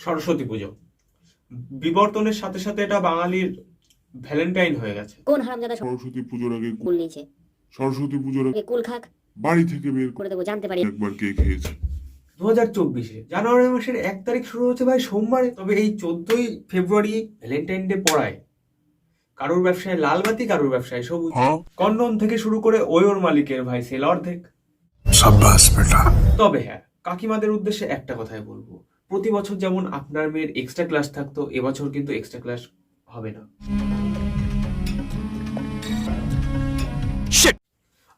সরস্বতী পুজো। বিবর্তনের সাথে সাথে এটা বাঙালির ভ্যালেন্টাইন হয়ে গেছে। কোন হারামজাদা সরস্বতী পুজোর আগে কুল নিয়েছে? সরস্বতী পুজোর আগে কুল খাক। বাড়ি থেকে বের করে দেবো জানতে পারি। একবার কে খেয়েছে। দু হাজার চব্বিশে জানুয়ারি মাসের এক তারিখ শুরু হচ্ছে ভাই সোমবারে তবে এই চোদ্দই ফেব্রুয়ারি ভ্যালেন্টাইন ডে পড়ায়। কারোর ব্যবসায় লাল বাতি কারোর ব্যবসায় সবুজ। হ্যাঁ। কন্ডন থেকে শুরু করে ওয়োর মালিকের ভাই সেল অর্ধেক তবে হ্যাঁ কাকিমাদের উদ্দেশ্যে একটা কথাই বলব। প্রতি বছর যেমন আপনার মেয়ের এক্সট্রা ক্লাস থাকতো এবছর কিন্তু এক্সট্রা ক্লাস হবে না।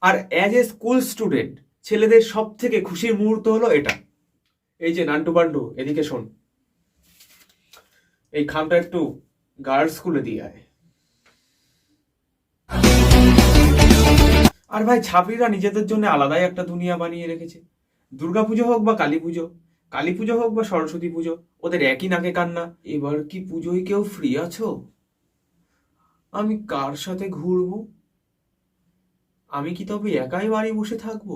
আর অ্যাজ এ স্কুল স্টুডেন্ট ছেলেদের সব থেকে খুশির মুহূর্ত হলো এটা। এই যে নান্টু বান্টু এদিকে শোন। এই খামটা একটু গার্লস স্কুলে দিয়ে আয়। আর ভাই ছাত্রীরা নিজেদের জন্য আলাদাই একটা দুনিয়া বানিয়ে রেখেছে। দুর্গাপুজো হোক বা কালী পুজো কালী পুজো হোক বা সরস্বতী পুজো ওদের একই নাকে কান্না। এবার কি পুজোয় কেউ ফ্রি আছো? আমি কার সাথে ঘুরবো? আমি কি তবে একাই বাড়ি বসে থাকব?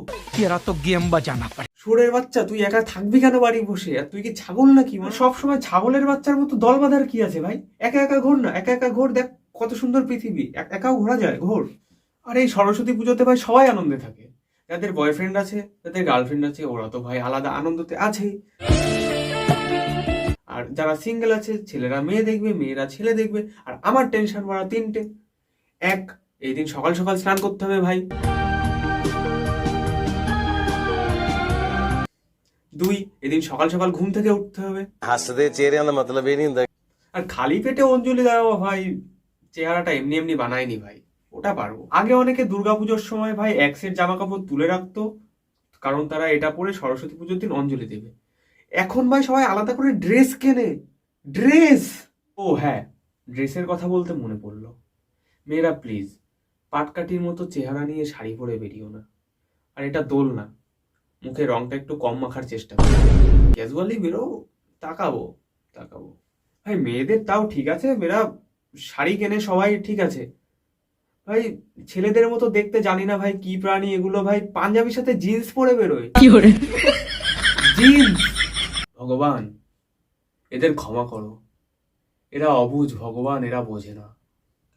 এরা তো গেম বা জানা পারে সুরের বাচ্চা তুই একা থাকবি কেন বাড়ি বসে? আর তুই কি ছাগল নাকি? মানে সবসময় ছাগলের বাচ্চার মতো দল বাঁধার কি আছে ভাই? একা একা ঘোর না একা একা ঘোর দেখ কত সুন্দর পৃথিবী। একাও ঘোরা যায় ঘোর। আর এই সরস্বতী পুজোতে ভাই সবাই আনন্দে থাকে। যাদের বয়ফ্রেন্ড আছে যাদের গার্লফ্রেন্ড আছে ওরা তো ভাই আলাদা আনন্দতে আছেই। আর যারা সিঙ্গেল আছে ছেলেরা মেয়ে দেখবে মেয়েরা ছেলে দেখবে আর আমার টেনশন মারা তিনটে। এক এই দিন সকাল সকাল স্নান করতে হবে ভাই। দুই এদিন সকাল সকাল ঘুম থেকে উঠতে হবে। হাসতে চেয়ে আনা মতলব এই আর খালি পেটে অঞ্জলি দেওয়া ভাই চেহারাটা এমনি এমনি বানায়নি ভাই। ওটা পারব। আগে অনেকে দুর্গাপুজোর সময় ভাই এক সেট জামা কাপড় তুলে রাখতো, কারণ তারা এটা পরে সরস্বতী পুজোর দিন অঞ্জলি দেবে। এখন ভাই সবাই আলাদা করে ড্রেস কেনে। ড্রেস! ও হ্যাঁ ড্রেসের কথা বলতে মনে পড়ল। মেয়েরা প্লিজ, পাটকাঠির মতো চেহারা নিয়ে শাড়ি পরে বেরিও না। আর এটা দোল না, মুখে রংটা একটু কম মাখার চেষ্টা করো। ক্যাজুয়ালি বেরো তাকাবো তাকাবো। ভাই মেয়েদের তাও ঠিক আছে, মেয়েরা শাড়ি কেনে সবাই ঠিক আছে। ভাই ছেলেদের মতো দেখতে জানি না ভাই কি প্রাণী এগুলো ভাই। পাঞ্জাবির সাথে জিন্স পরে বেরোয়। জিন্স ভগবান এদের ক্ষমা করো। এরা অবুঝ ভগবান এরা বোঝে না।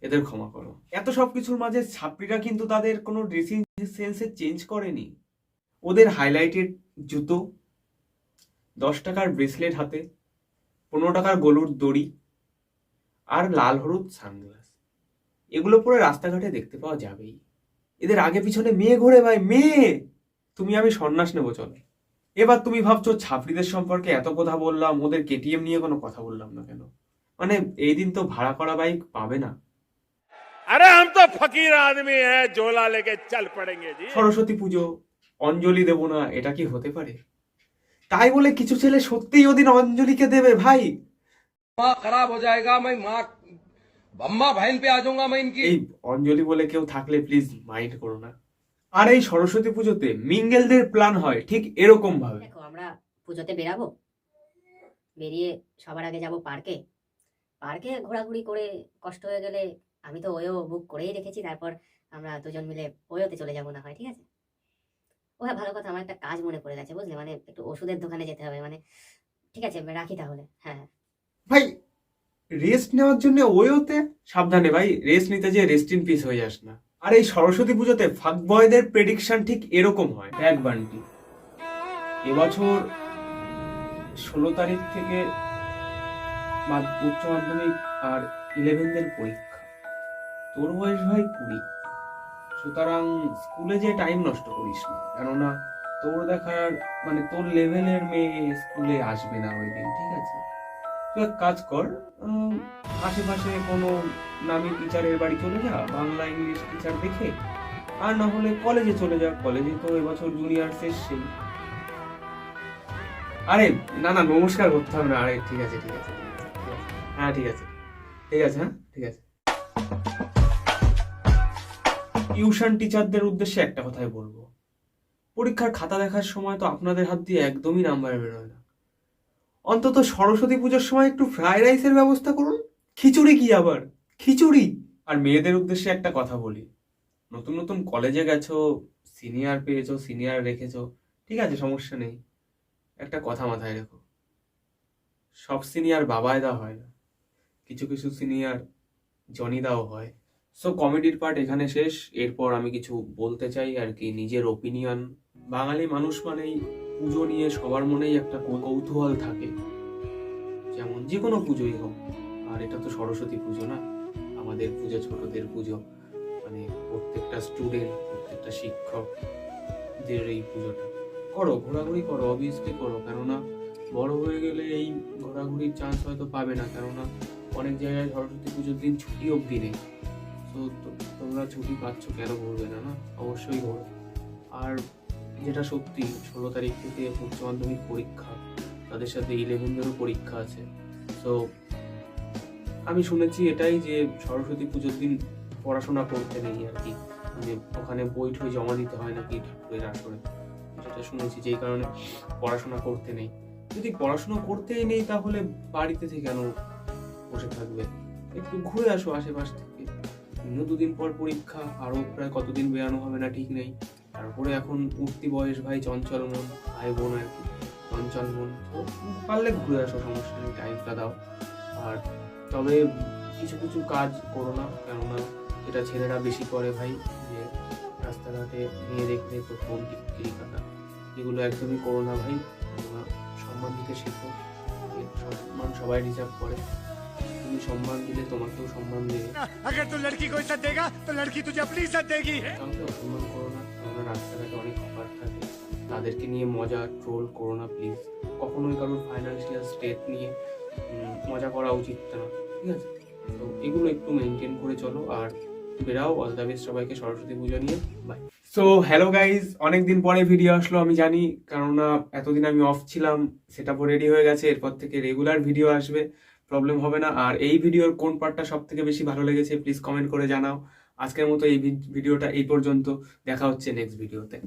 এদের ক্ষমা করো। এত সব কিছুর মাঝে ছাত্রীরা কিন্তু তাদের কোনো ড্রেসিং সেন্সে চেঞ্জ করেনি। ওদের হাইলাইটেড জুতো দশ টাকার ব্রেসলেট হাতে পনেরো টাকার গলুর দড়ি আর লাল হলুদ সানগ্লাস এগুলো পরে রাস্তাঘাটে দেখতে পাওয়া যাবেই। এদের আগে পিছনে মেয়ে ঘোরে ভাই মেয়ে! তুমি আমি সন্ন্যাস নেব চলো। এবার তুমি ভাবছ ছাপড়িদের সম্পর্কে এত কথা বললাম ওদের কেটিএম নিয়ে কোনো কথা বললাম না কেন? মানে এই দিন তো ভাড়া করা বাইক পাবে না। আরে তো ফকির আদমি হ্যাঁ জোলা লেগে চল পড়েঙ্গে জি। সরস্বতী পুজো অঞ্জলি দেব না এটা কি হতে পারে? তাই বলে কিছু ছেলে সত্যিই ওদিন অঞ্জলিকে দেবে ভাই। মা খারাপ হয়ে যায়গা মাই মা বাম্মা ভাইন পে আজঙ্গা মাইন কি? এই অঞ্জলি বলে কেউ থাকলে প্লিজ মাইন্ড করো না। আর এই সরস্বতী পুজোতে মিঙ্গেলদের প্ল্যান হয় ঠিক এরকম ভাবে। দেখো আমরা পুজোতে বেরাবো বেরিয়ে সবার আগে যাব পার্কে পার্কে ঘোরাঘুরি করে কষ্ট হয়ে গেলে আমি তো ওয়ো বুক করেই রেখেছি তারপর আমরা দুজন মিলে ওয়োতে চলে যাব না হয় ঠিক আছে? ও হ্যাঁ ভালো কথা আমার একটা কাজ মনে পড়ে গেছে বুঝলে? মানে একটু ওষুধের দোকানে যেতে হবে মানে ঠিক আছে রাখি তাহলে হ্যাঁ। ভাই রেস্ট নেওয়ার জন্য ওয়োতে সাবধানে ভাই রেস্ট নিতে যে রেস্ট ইন পিস হয়ে যাস না। আর এই সরস্বতী পুজোতে ফাক বয়দের প্রেডিকশন ঠিক এরকম হয়। এক বান্টি, এবছর ষোলো তারিখ থেকে উচ্চ মাধ্যমিক আর ইলেভেনদের পরীক্ষা। তোর বয়স ভাই কুড়ি। সুতরাং স্কুলে যে টাইম নষ্ট করিস না। কেননা তোর দেখার মানে তোর লেভেলের মেয়ে স্কুলে আসবে না ওই দিন, ঠিক আছে? তুই এক কাজ কর আশেপাশে কোনো নামি টিচারের বাড়ি চলে যা বাংলা ইংলিশ টিচার দেখে আর না হলে কলেজে চলে যা। কলেজে তো এবছর জুনিয়র শেষ সেই। আরে না না নমস্কার করতে হবে না। আরে ঠিক আছে, ঠিক আছে। হ্যাঁ ঠিক আছে। ঠিক আছে হ্যাঁ ঠিক আছে। টিউশন টিচারদের উদ্দেশ্যে একটা কথাই বলব। পরীক্ষার খাতা দেখার সময় তো আপনাদের হাত দিয়ে একদমই নাম্বার বেরোয় না। অন্তত সরস্বতী পুজোর সময় একটু ফ্রাইড রাইসের ব্যবস্থা করুন। খিচুড়ি কি আবার? খিচুড়ি। আর মেয়েদের উদ্দেশ্যে একটা কথা বলি। নতুন নতুন কলেজে গেছো সিনিয়র পেয়েছ সিনিয়র রেখেছো, ঠিক আছে, সমস্যা নেই। একটা কথা মাথায় রেখো। সব সিনিয়র বাবায় বাবায়দা হয় না। কিছু কিছু সিনিয়র জনিদাও হয়। সো কমেডির পার্ট এখানে শেষ। এরপর আমি কিছু বলতে চাই আর কি, নিজের ওপিনিয়ন বাঙালি মানুষ মানেই পুজো নিয়ে সবার মনেই একটা কৌতূহল থাকে। যেমন যে কোনো পুজোই হোক, আর এটা তো সরস্বতী পুজো না, আমাদের পুজো ছোটদের পুজো। মানে প্রত্যেকটা স্টুডেন্ট প্রত্যেকটা শিক্ষকদের এই পুজোটা। করো, ঘোরাঘুরি করো অবভিয়াসলি করো, কেননা বড় হয়ে গেলে এই ঘোরাঘুরির চান্স হয়তো পাবে না, কেননা অনেক জায়গায় সরস্বতী পুজোর দিন ছুটি অবধি নেই। তো তোমরা ছুটি পাচ্ছ কেন ঘুরবে না না? অবশ্যই ঘোরো আর যেটা সত্যি, ষোলো তারিখ থেকে উচ্চ মাধ্যমিক পরীক্ষা, তাদের সাথে ইলেভেনদেরও পরীক্ষা আছে। তো আমি শুনেছি এটাই যে সরস্বতী পুজোর দিন পড়াশোনা করতে নেই আর কি। মানে ওখানে বই ঠই জমা দিতে হয় নাকি ঠাকুরের আসরে যেটা শুনেছি যেই কারণে পড়াশোনা করতে নেই। যদি পড়াশোনা করতেই নেই তাহলে বাড়িতে থেকে কেন বসে থাকবে? একটু ঘুরে আসো আশেপাশ থেকে। দুদিন পর পরীক্ষা আরও প্রায় কতদিন বেরানো হবে না ঠিক নেই। তারপরে এখন উঠতি বয়স ভাই চঞ্চল মন ভাই বোন আর কি চঞ্চল মন তো পারলে ঘুরে আসো সমস্যা নেই টাইমটা দাও আর তবে কিছু কিছু কাজ করো না কেননা এটা ছেলেরা বেশি করে ভাই যে রাস্তাঘাটে মেয়ে দেখলে তো ফোন টিপকিরি কাটা এগুলো একদমই করো না ভাই কেননা সম্মান দিতে শেখো যে সম্মান সবাই রিজার্ভ করে তুমি সম্মান দিলে তোমাকেও সম্মান দেবে अगर तू लड़की को इज्जत देगा तो लड़की तुझे अपनी इज्जत देगी কাউকে অসম্মান করো না কেননা রাস্তাঘাটে অনেক অফার থাকে। তাদেরকে নিয়ে মজা ট্রোল করো না প্লিজ কখনোই কারোর ফাইন্যান্সিয়াল স্টেট নিয়ে মজা করা উচিত না, ঠিক আছে? তো এগুলো একটু মেনটেন করে চলো আর বেরাও। অল দ্য বেস্ট সবাইকে সরস্বতী পুজো নিয়ে। বাই সো হ্যালো গাইজ অনেকদিন পরে ভিডিও আসলো, আমি জানি, কেননা এতদিন আমি অফ ছিলাম, সেটা রেডি হয়ে গেছে, এরপর থেকে রেগুলার ভিডিও আসবে প্রবলেম হবে না। আর এই ভিডিওর কোন পার্টটা সব থেকে বেশি ভালো লেগেছে প্লিজ কমেন্ট করে জানাও। আজকের মতো এই ভিডিওটা এই পর্যন্ত। দেখা হচ্ছে নেক্সট ভিডিওতে